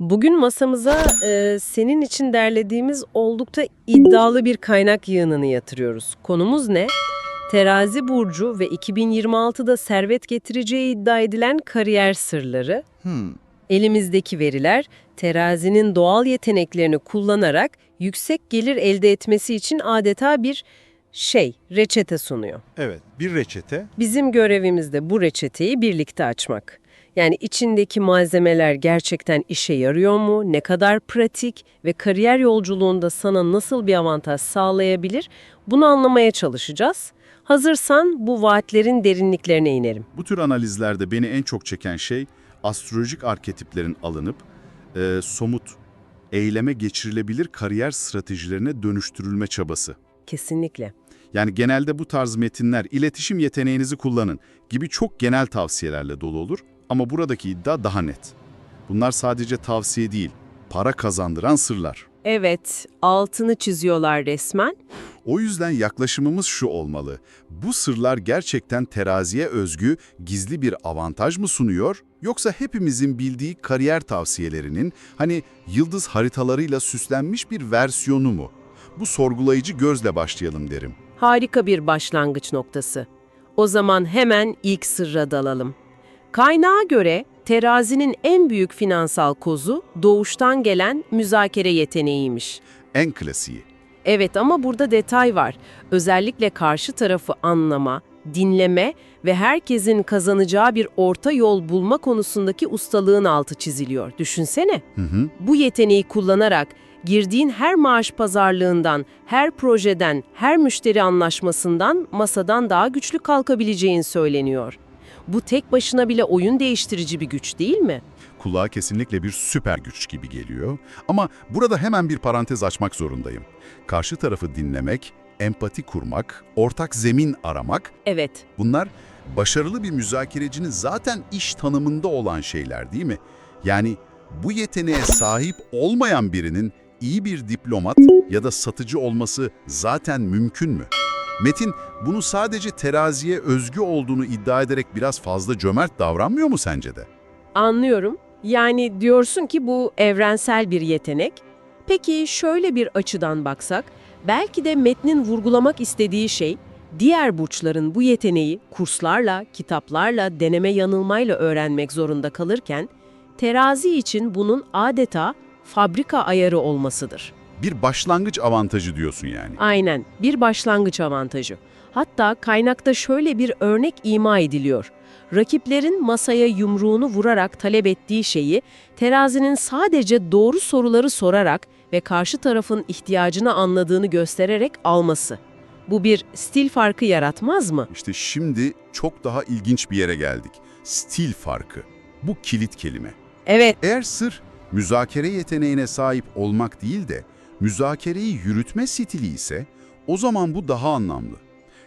Bugün masamıza e, senin için derlediğimiz oldukça iddialı bir kaynak yığınını yatırıyoruz. Konumuz ne? Terazi burcu ve 2026'da servet getireceği iddia edilen kariyer sırları. Hmm, Elimizdeki veriler terazinin doğal yeteneklerini kullanarak yüksek gelir elde etmesi için adeta bir şey, reçete sunuyor. evet, bir reçete. Bizim görevimiz de bu reçeteyi birlikte açmak. Yani içindeki malzemeler gerçekten işe yarıyor mu, ne kadar pratik ve kariyer yolculuğunda sana nasıl bir avantaj sağlayabilir bunu anlamaya çalışacağız. Hazırsan bu vaatlerin derinliklerine inerim. Bu tür analizlerde beni en çok çeken şey astrolojik arketiplerin alınıp e, somut, eyleme geçirilebilir kariyer stratejilerine dönüştürülme çabası. Kesinlikle. Yani genelde bu tarz metinler iletişim yeteneğinizi kullanın gibi çok genel tavsiyelerle dolu olur ama buradaki iddia daha net. Bunlar sadece tavsiye değil, para kazandıran sırlar. Evet, altını çiziyorlar resmen. O yüzden yaklaşımımız şu olmalı. Bu sırlar gerçekten teraziye özgü gizli bir avantaj mı sunuyor? Yoksa hepimizin bildiği kariyer tavsiyelerinin hani yıldız haritalarıyla süslenmiş bir versiyonu mu? Bu sorgulayıcı gözle başlayalım derim. Harika bir başlangıç noktası. O zaman hemen ilk sırra dalalım. Kaynağa göre terazinin en büyük finansal kozu doğuştan gelen müzakere yeteneğiymiş. En klasiği. Evet ama burada detay var. Özellikle karşı tarafı anlama, dinleme ve herkesin kazanacağı bir orta yol bulma konusundaki ustalığın altı çiziliyor. Düşünsene. Hı hı. Bu yeteneği kullanarak girdiğin her maaş pazarlığından, her projeden, her müşteri anlaşmasından masadan daha güçlü kalkabileceğin söyleniyor. Bu tek başına bile oyun değiştirici bir güç değil mi? Kulağa kesinlikle bir süper güç gibi geliyor. Ama burada hemen bir parantez açmak zorundayım. Karşı tarafı dinlemek, empati kurmak, ortak zemin aramak Evet, Bunlar başarılı bir müzakerecinin zaten iş tanımında olan şeyler değil mi? Yani bu yeteneğe sahip olmayan birinin iyi bir diplomat ya da satıcı olması zaten mümkün mü? Metin bunu sadece teraziye özgü olduğunu iddia ederek biraz fazla cömert davranmıyor mu sence de? anlıyorum. Yani diyorsun ki bu evrensel bir yetenek. Peki şöyle bir açıdan baksak, belki de metnin vurgulamak istediği şey, diğer burçların bu yeteneği kurslarla, kitaplarla, deneme yanılmayla öğrenmek zorunda kalırken, terazi için bunun adeta fabrika ayarı olmasıdır. Bir başlangıç avantajı diyorsun yani. Aynen, bir başlangıç avantajı. Hatta kaynakta şöyle bir örnek ima ediliyor. Rakiplerin masaya yumruğunu vurarak talep ettiği şeyi, terazinin sadece doğru soruları sorarak ve karşı tarafın ihtiyacını anladığını göstererek alması. Bu bir stil farkı yaratmaz mı? İşte şimdi çok daha ilginç bir yere geldik. Stil farkı. Bu kilit kelime. Evet, Eğer sır müzakere yeteneğine sahip olmak değil de müzakereyi yürütme stili ise o zaman bu daha anlamlı.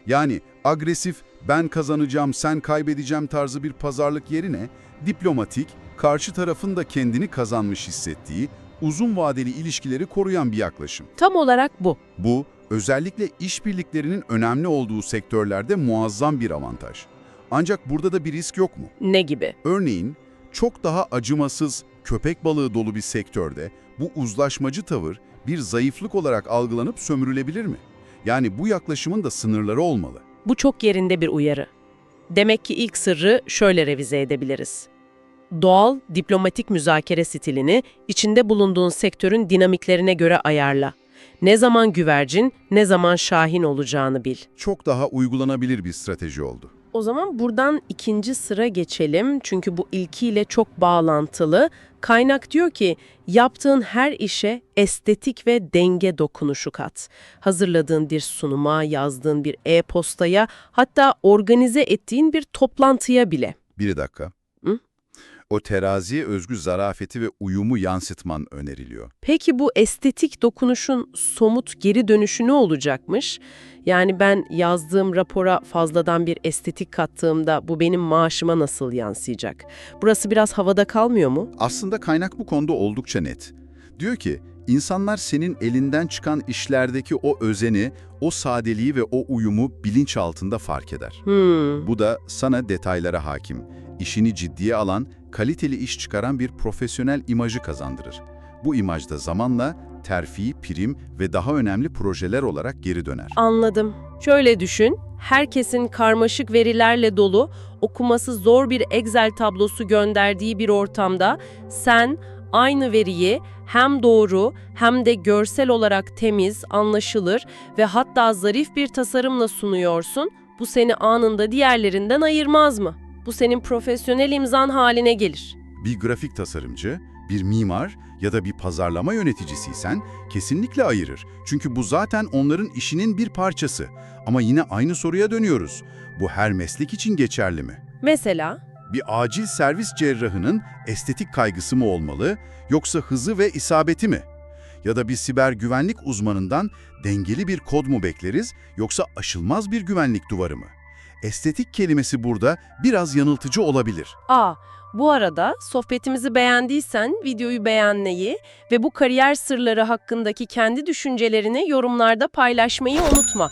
Yani agresif, ben kazanacağım, sen kaybedeceğim tarzı bir pazarlık yerine diplomatik, karşı tarafın da kendini kazanmış hissettiği, uzun vadeli ilişkileri koruyan bir yaklaşım. tam olarak bu. Bu, özellikle işbirliklerinin önemli olduğu sektörlerde muazzam bir avantaj. Ancak burada da bir risk yok mu? Ne gibi? Örneğin çok daha acımasız, köpek balığı dolu bir sektörde bu uzlaşmacı tavır bir zayıflık olarak algılanıp sömürülebilir mi? Yani bu yaklaşımın da sınırları olmalı. Bu çok yerinde bir uyarı. Demek ki ilk sırrı şöyle revize edebiliriz. Doğal, diplomatik müzakere stilini içinde bulunduğun sektörün dinamiklerine göre ayarla. Ne zaman güvercin, ne zaman şahin olacağını bil. Çok daha uygulanabilir bir strateji oldu. O zaman buradan ikinci sıra geçelim çünkü bu ilkiyle çok bağlantılı. Kaynak diyor ki yaptığın her işe estetik ve denge dokunuşu kat. Hazırladığın bir sunuma, yazdığın bir e-postaya hatta organize ettiğin bir toplantıya bile. Bir dakika. O teraziye özgü zarafeti ve uyumu yansıtman öneriliyor. Peki bu estetik dokunuşun somut geri dönüşü ne olacakmış? Yani ben yazdığım rapora fazladan bir estetik kattığımda bu benim maaşıma nasıl yansıyacak? Burası biraz havada kalmıyor mu? Aslında kaynak bu konuda oldukça net. Diyor ki, insanlar senin elinden çıkan işlerdeki o özeni, o sadeliği ve o uyumu bilinç altında fark eder. Hmm, Bu da sana detaylara hakim, işini ciddiye alan, kaliteli iş çıkaran bir profesyonel imajı kazandırır. Bu imaj da zamanla terfi, prim ve daha önemli projeler olarak geri döner. Anladım. Şöyle düşün, herkesin karmaşık verilerle dolu, okuması zor bir Excel tablosu gönderdiği bir ortamda sen aynı veriyi hem doğru hem de görsel olarak temiz, anlaşılır ve hatta zarif bir tasarımla sunuyorsun. Bu seni anında diğerlerinden ayırmaz mı? Bu senin profesyonel imzan haline gelir. Bir grafik tasarımcı, bir mimar ya da bir pazarlama yöneticisiysen kesinlikle ayırır. Çünkü bu zaten onların işinin bir parçası. Ama yine aynı soruya dönüyoruz. Bu her meslek için geçerli mi? Mesela Bir acil servis cerrahının estetik kaygısı mı olmalı yoksa hızı ve isabeti mi? Ya da bir siber güvenlik uzmanından dengeli bir kod mu bekleriz yoksa aşılmaz bir güvenlik duvarı mı? Estetik kelimesi burada biraz yanıltıcı olabilir. Aa, bu arada sohbetimizi beğendiysen videoyu beğenmeyi ve bu kariyer sırları hakkındaki kendi düşüncelerini yorumlarda paylaşmayı unutma.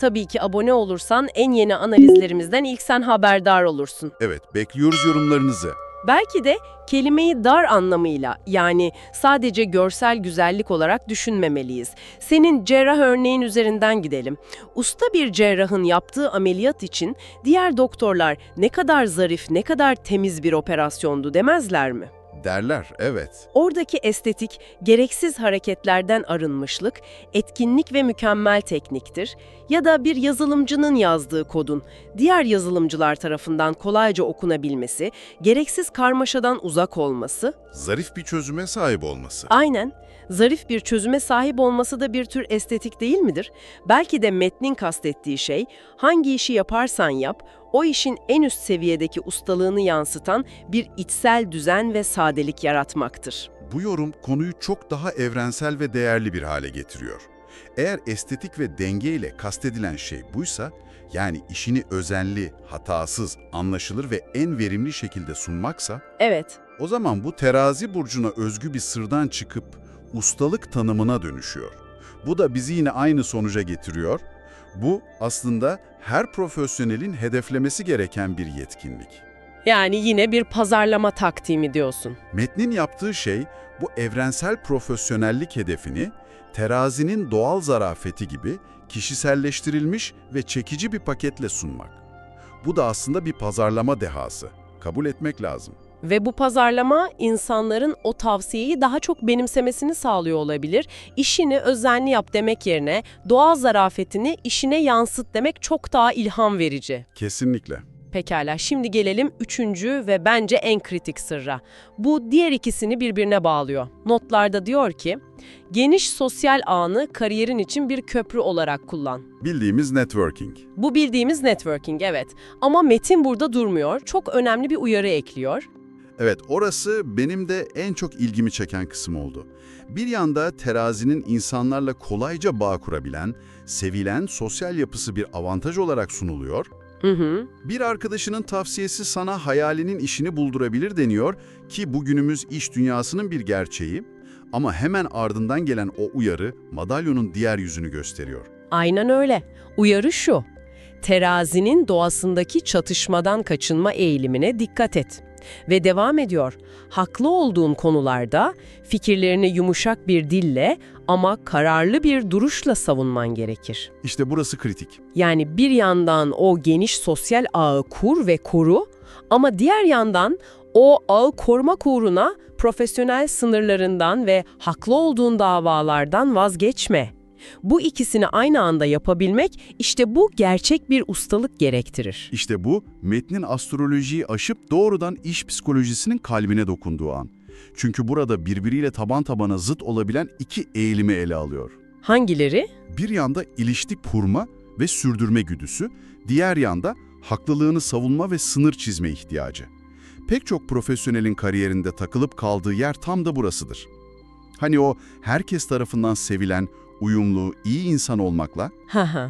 Tabii ki abone olursan en yeni analizlerimizden ilk sen haberdar olursun. Evet, bekliyoruz yorumlarınızı. Belki de kelimeyi dar anlamıyla yani sadece görsel güzellik olarak düşünmemeliyiz. Senin cerrah örneğin üzerinden gidelim. Usta bir cerrahın yaptığı ameliyat için diğer doktorlar ne kadar zarif, ne kadar temiz bir operasyondu demezler mi? Derler, evet. Oradaki estetik, gereksiz hareketlerden arınmışlık, etkinlik ve mükemmel tekniktir ya da bir yazılımcının yazdığı kodun diğer yazılımcılar tarafından kolayca okunabilmesi, gereksiz karmaşadan uzak olması, Zarif bir çözüme sahip olması. aynen zarif bir çözüme sahip olması da bir tür estetik değil midir? Belki de metnin kastettiği şey, hangi işi yaparsan yap, o işin en üst seviyedeki ustalığını yansıtan bir içsel düzen ve sadelik yaratmaktır. Bu yorum konuyu çok daha evrensel ve değerli bir hale getiriyor. Eğer estetik ve denge ile kastedilen şey buysa, yani işini özenli, hatasız, anlaşılır ve en verimli şekilde sunmaksa, Evet, o zaman bu terazi burcuna özgü bir sırdan çıkıp ustalık tanımına dönüşüyor. Bu da bizi yine aynı sonuca getiriyor. Bu aslında her profesyonelin hedeflemesi gereken bir yetkinlik. Yani yine bir pazarlama taktiği diyorsun. Metnin yaptığı şey bu evrensel profesyonellik hedefini terazinin doğal zarafeti gibi kişiselleştirilmiş ve çekici bir paketle sunmak. Bu da aslında bir pazarlama dehası. Kabul etmek lazım. Ve bu pazarlama insanların o tavsiyeyi daha çok benimsemesini sağlıyor olabilir. İşini özenli yap demek yerine doğal zarafetini işine yansıt demek çok daha ilham verici. Kesinlikle. Pekala şimdi gelelim üçüncü ve bence en kritik sırra. Bu diğer ikisini birbirine bağlıyor. Notlarda diyor ki, geniş sosyal ağını kariyerin için bir köprü olarak kullan. Bildiğimiz networking. Bu bildiğimiz networking evet. Ama metin burada durmuyor. Çok önemli bir uyarı ekliyor. Evet, orası benim de en çok ilgimi çeken kısım oldu. Bir yanda terazinin insanlarla kolayca bağ kurabilen, sevilen sosyal yapısı bir avantaj olarak sunuluyor. Hı hı. Bir arkadaşının tavsiyesi sana hayalinin işini buldurabilir deniyor ki bugünümüz iş dünyasının bir gerçeği. Ama hemen ardından gelen o uyarı madalyonun diğer yüzünü gösteriyor. Aynen öyle. Uyarı şu. Terazinin doğasındaki çatışmadan kaçınma eğilimine dikkat et. Ve devam ediyor. Haklı olduğun konularda fikirlerini yumuşak bir dille ama kararlı bir duruşla savunman gerekir. İşte burası kritik. Yani bir yandan o geniş sosyal ağı kur ve koru ama diğer yandan o ağı korumak uğruna profesyonel sınırlarından ve haklı olduğun davalardan vazgeçme. Bu ikisini aynı anda yapabilmek işte bu gerçek bir ustalık gerektirir. İşte bu metnin astrolojiyi aşıp doğrudan iş psikolojisinin kalbine dokunduğu an. Çünkü burada birbiriyle taban tabana zıt olabilen iki eğilimi ele alıyor. Hangileri? Bir yanda ilişki kurma ve sürdürme güdüsü, diğer yanda haklılığını savunma ve sınır çizme ihtiyacı. Pek çok profesyonelin kariyerinde takılıp kaldığı yer tam da burasıdır. Hani o herkes tarafından sevilen, uyumlu, iyi insan olmakla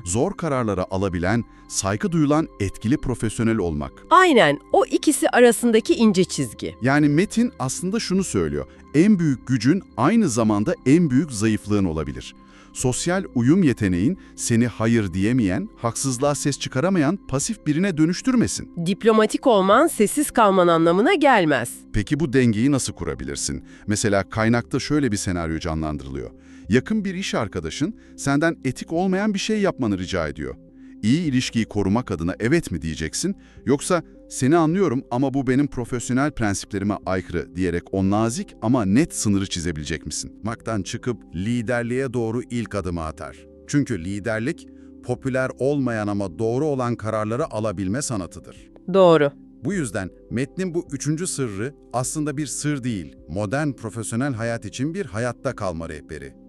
zor kararları alabilen, saygı duyulan etkili profesyonel olmak. Aynen o ikisi arasındaki ince çizgi. Yani Metin aslında şunu söylüyor. En büyük gücün aynı zamanda en büyük zayıflığın olabilir. Sosyal uyum yeteneğin seni hayır diyemeyen, haksızlığa ses çıkaramayan pasif birine dönüştürmesin. Diplomatik olman sessiz kalman anlamına gelmez. Peki bu dengeyi nasıl kurabilirsin? Mesela kaynakta şöyle bir senaryo canlandırılıyor. Yakın bir iş arkadaşın senden etik olmayan bir şey yapmanı rica ediyor. İyi ilişkiyi korumak adına evet mi diyeceksin yoksa seni anlıyorum ama bu benim profesyonel prensiplerime aykırı diyerek o nazik ama net sınırı çizebilecek misin? Maktan çıkıp liderliğe doğru ilk adımı atar. Çünkü liderlik, popüler olmayan ama doğru olan kararları alabilme sanatıdır. Doğru. Bu yüzden metnin bu üçüncü sırrı aslında bir sır değil, modern profesyonel hayat için bir hayatta kalma rehberi.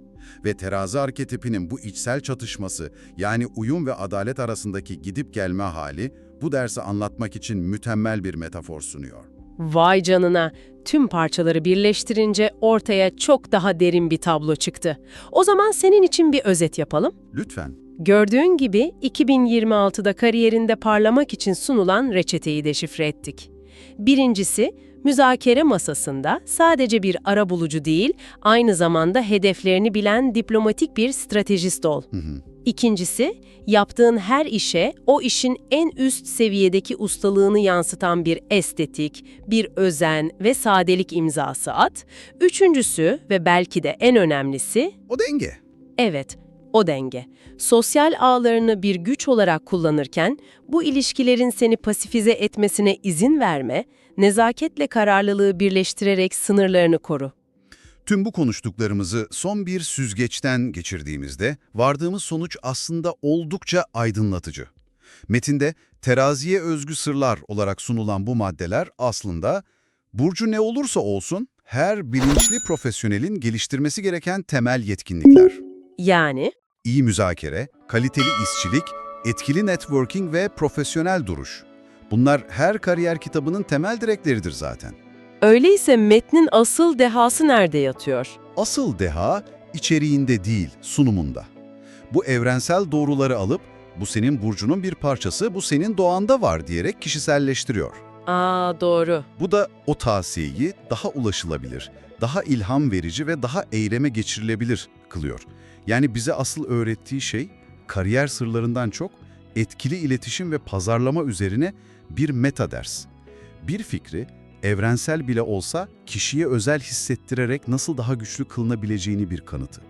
Ve terazi arketipinin bu içsel çatışması, yani uyum ve adalet arasındaki gidip gelme hali, bu dersi anlatmak için mükemmel bir metafor sunuyor. Vay canına. Tüm parçaları birleştirince ortaya çok daha derin bir tablo çıktı. O zaman senin için bir özet yapalım. Lütfen. Gördüğün gibi 2026'da kariyerinde parlamak için sunulan reçeteyi deşifre ettik. Birincisi, müzakere masasında sadece bir arabulucu değil, aynı zamanda hedeflerini bilen diplomatik bir stratejist ol. Hı hı. İkincisi, yaptığın her işe o işin en üst seviyedeki ustalığını yansıtan bir estetik, bir özen ve sadelik imzası at. Üçüncüsü ve belki de en önemlisi, O denge. Evet, o denge. Sosyal ağlarını bir güç olarak kullanırken bu ilişkilerin seni pasifize etmesine izin verme, nezaketle kararlılığı birleştirerek sınırlarını koru. Tüm bu konuştuklarımızı son bir süzgeçten geçirdiğimizde vardığımız sonuç aslında oldukça aydınlatıcı. Metinde teraziye özgü sırlar olarak sunulan bu maddeler aslında burcu ne olursa olsun her bilinçli profesyonelin geliştirmesi gereken temel yetkinlikler. Yani İyi müzakere, kaliteli işçilik, etkili networking ve profesyonel duruş. Bunlar her kariyer kitabının temel direkleridir zaten. öyleyse metnin asıl dehası nerede yatıyor? Asıl deha içeriğinde değil, sunumunda. Bu evrensel doğruları alıp bu senin burcunun bir parçası, bu senin doğanda var diyerek kişiselleştiriyor. Aa doğru. Bu da o tavsiyeyi daha ulaşılabilir, daha ilham verici ve daha eyleme geçirilebilir kılıyor. Yani bize asıl öğrettiği şey kariyer sırlarından çok etkili iletişim ve pazarlama üzerine bir meta ders. Bir fikri evrensel bile olsa kişiye özel hissettirerek nasıl daha güçlü kılınabileceğini bir kanıtı.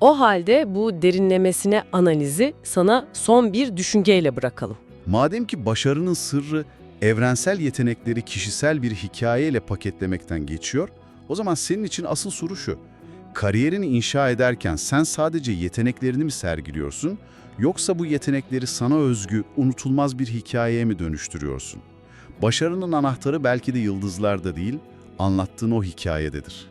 O halde bu derinlemesine analizi sana son bir düşünceyle bırakalım. Madem ki başarının sırrı evrensel yetenekleri kişisel bir hikayeyle paketlemekten geçiyor, o zaman senin için asıl soru şu. Kariyerini inşa ederken sen sadece yeteneklerini mi sergiliyorsun, yoksa bu yetenekleri sana özgü, unutulmaz bir hikayeye mi dönüştürüyorsun? Başarının anahtarı belki de yıldızlarda değil, anlattığın o hikayededir.